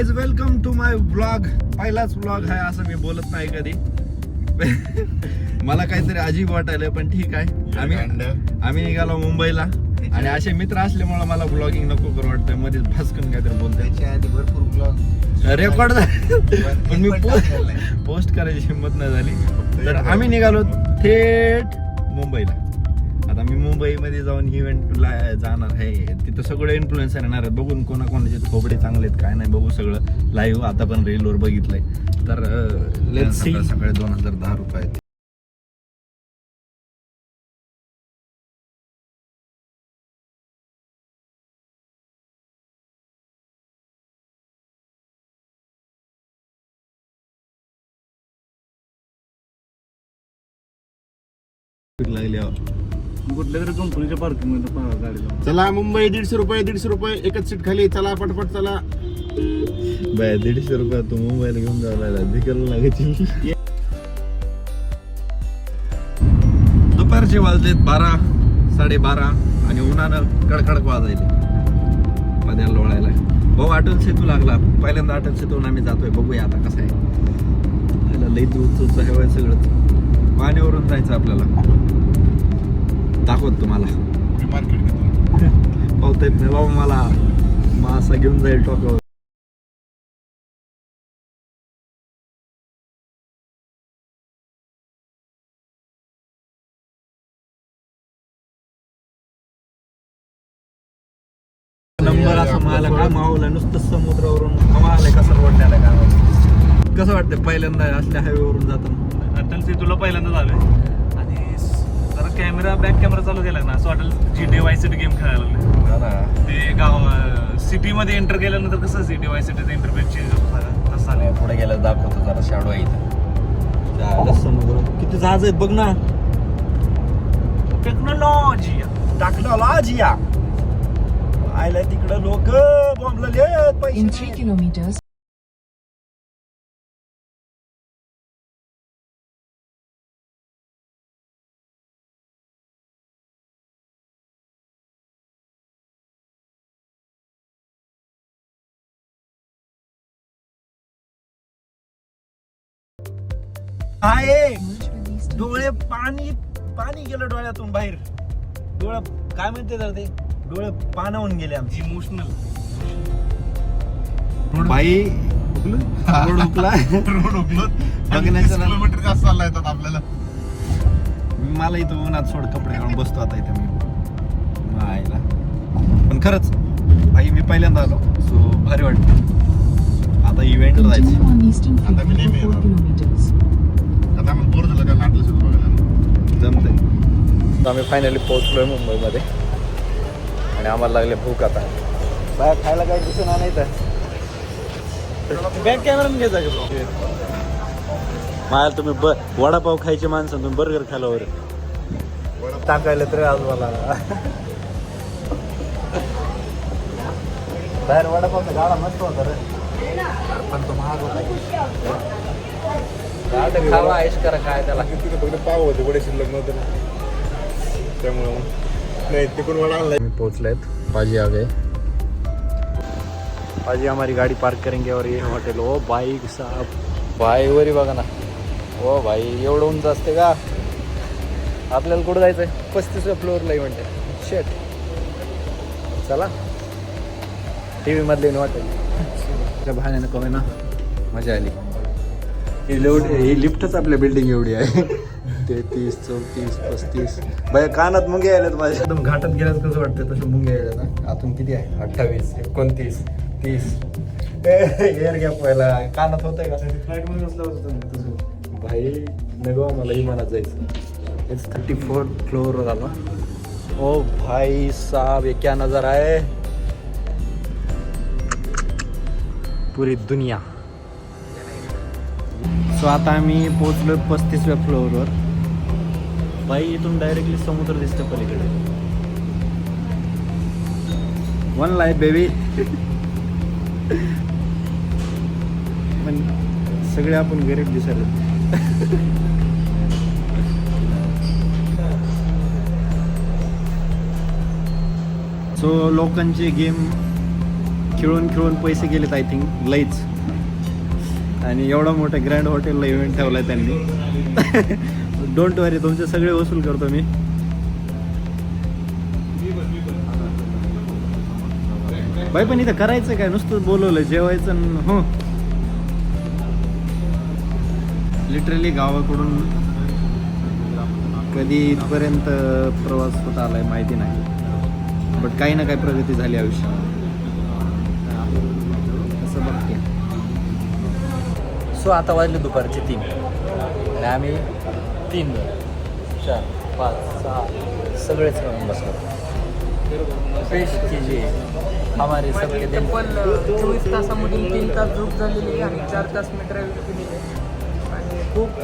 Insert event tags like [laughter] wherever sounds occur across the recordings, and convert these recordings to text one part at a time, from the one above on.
Guys welcome to my blog पहिलाच blog आहे असं मी बोलत नाही कधी. मला काहीतरी अजीब वाटायला पण ठीक आहे. आम्ही आम्ही निघालो मुंबईला. आणि असे मित्र असल्यामुळे मला ब्लॉगिंग नको करू वाटतंय. मध्ये भास्कन काहीतरी बोलतोय. भरपूर ब्लॉग रेकॉर्ड पण मी. पोस्ट करायची हिंमत नाही झाली. तर आम्ही निघालो थेट मुंबईला. आता मी मुंबईमध्ये जाऊन इव्हेंटला जाणार आहे. तिथं सगळं इन्फ्लुएन्सर येणार आहेत. बघून कोणाकोणाचे थोबडे चांगले आहेत काय नाही बघू सगळं. लाईव्ह आता पण रीलवर बघितलंय. तर सी सकाळ सकाळी दोन हजार दहा रुपये. आहेत. लागले कुठल्या तरी कंपनीच्या पार्किंगमध्ये पहा गाडी लावून. चला मुंबई दीडशे रुपये दीडशे रुपये एकच सीट खाली. चला पटपट चला. बाय दीडशे रुपये तू मुंबईला घेऊन जायला भिकायला लागायची. दुपारचे वाजलेत बारा साडेबारा आणि उन्हानं कडकडक वाजायले. पद्याला लोळायला. भाऊ अटल सेतू लागला. पहिल्यांदा अटल सेतून आम्ही जातोय. बघूया आता कसं आहे. लई दूरच आहे सगळं. पाण्यावरून जायचं आपल्याला. दाखवत तुम्हाला. मी मार्केट घेतो. येत नाही बाबा मला. मासा घेऊन जाईल टोकावर. नंबर असं मला काय मावला नुसतं समुद्रावरून हवा आलाय कसं रोडण्याला काय कसं वाटतं पहिल्यांदा असल्या हायवेवरून जाताना? सेतूला पहिल्यांदा झालोय कॅमेरा बॅक कॅमेरा चालू केला ना असं वाटेल G D vice city game खेळायला लागले. ते गाव सिटी मध्ये एंटर केल्यानंतर कसं सिटी वाय सिटीचा इंटरफेस चेंज होतो तसं आले पुढे गेल्यावर दाखवतो जरा शॅडो आहे इथं. समुद्र किती जहाज आहेत बघ ना. टेक्नॉलॉजी टेक्नॉलॉजी आयला तिकडं लोक बॉम्बला In 3 kilometers, आहे. डोळे पाणी पाणी गेलं डोळ्यातून बाहेर. डोळं काय म्हणते तर ते? डोळे पाणावून गेले आमचे. इमोशनल बाई. रोड हुकला [laughs] बघण्याचं ना- किलोमीटर जास्त चालला येतात आपल्याला. मला इथं उन्हात सोड कपडे घालून बसतो आता इथं मी. आईला पण खरंच बाई मी पहिल्यांदा आलो. सो भारी वाटतं. आता इव्हेंटला जायचं. जमते आम्ही फायनली पोहोचलोय मुंबईमध्ये. आणि आम्हाला लागले भूक आता. बाहेर खायला काही दिसून नाही तर बॅक कॅमेरा घ्यायचा मला तुम्ही ब वडापाव खायचे माणसं तुम्ही बर्गर खायला वर. टाकायला तरी आज मला. बाहेर वडापावचा गाडा मस्त होता रे. पण तो महाग होता. खावा आयुष करा काय त्याला. पाव होते बडे शिल्लक नव्हते. त्यामुळे नाही तिकडून वडा आणलाय. मी पोहोचलेत. पाजी आ गए. पाजी हमारी गाड़ी पार्क करेंगे और ये हॉटेल ओ भाई साहब. भाई वरी बघा ना. ओ भाई एवढं उंच असते का? आपल्याला कुठं जायचंय? पस्तीसव्या फ्लोअरला म्हणते. शेट चला. टी व्ही मधले हॉटेल त्या भाण्यानं कमी ना मजा आली. ही ही लिफ्टच आपल्या बिल्डिंग एवढी आहे. तेहतीस चौतीस पस्तीस. बाय कानात मुंगे आल्यात माझ्या. एकदम घाटात गेल्यास कसं वाटतं तसं मुंगे आल्यात ना आतून किती आहे? अठ्ठावीस एकोणतीस तीस. एअर गॅप व्हायला. कानात होतंय का? फ्लाईटमध्ये बसला होता तसं. भाई नको मला विमानात जायचं. इट्स थर्टी फोर फ्लोअर झाला ओ भाई साहब ये क्या नजर आहे. पुरी दुनिया. सो आता आम्ही पोहोचलो पस्तीसव्या फ्लोअरवर बाई इथून डायरेक्टली समुद्र दिसतं पलीकडे. वन लाईफ बेबी पण सगळे आपण गरीब दिसायला. सो लोकांचे गेम खेळून खेळून पैसे गेलेत आय थिंक लईच. आणि एवढा मोठा ग्रँड हॉटेलला इव्हेंट ठेवला आहे त्यांनी. डोंट वरी तुमचे सगळे वसूल करतो मी. बाई पण इथं करायचं काय? नुसतं बोलवलं जेवायचं हो. लिटरली गावाकडून कधी इथपर्यंत प्रवास होत आलाय माहिती नाही. बट काही ना काही प्रगती झाली आयुष्यात असं बघते. सो आता वाजले दुपारचे तीन. आणि आम्ही तीन चार पाच सहा सगळेच मिळून बसलो. पेश कीजिए हमारे तब्बल चोवीस तासामधून तीन तास झोप झालेली आहे आणि चार तास मी ड्रायव्हिंग केलेली आहे. आणि खूप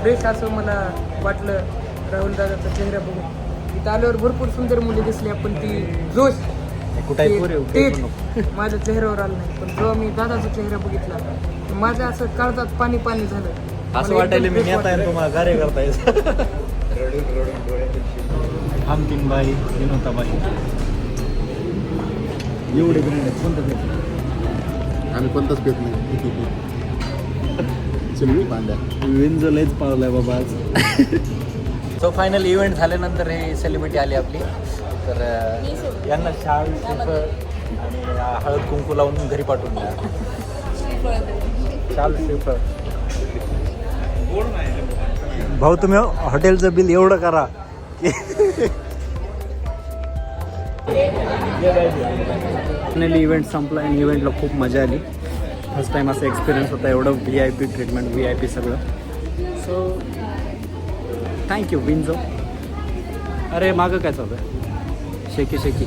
फ्रेश असं मला वाटलं राहुल दादाचा चेहरा बघून. इथं आल्यावर भरपूर सुंदर मुली दिसली पण ती जोश. कुठं. [laughs] माझ्या चेहऱ्यावर आलं नाही. पण जेव्हा मी दादाचा चेहरा बघितला तर माझं असं काळजात पाणी पाणी झालं. असं वाटायला मी नेता आहे. तुम्हाला कार्य करताय. रडून डोळ्यात हमकिनबाई विनोताबाई एवढे ब्रँड आहेत कोणतं भेट आम्ही कोणताच पेत नाही. चिमणी पांड्या. पावलाय बाबा आज. सो फायनल इव्हेंट झाल्यानंतर हे सेलिब्रिटी आली आपली. तर यांना शाल आणि हळद कुंकू लावून घरी पाठवून द्या [laughs] शाल श्रीफळ भाऊ तुम्ही हॉटेलचं बिल एवढं करा. की फायनली इव्हेंट संपला आणि इव्हेंटला खूप मजा आली. फर्स्ट टाईम असा एक्सपिरियन्स होता एवढं V I P treatment V I P सगळं. सो थँक्यू विंजो अरे मागं काय चालू आहे? शेकी शेकी.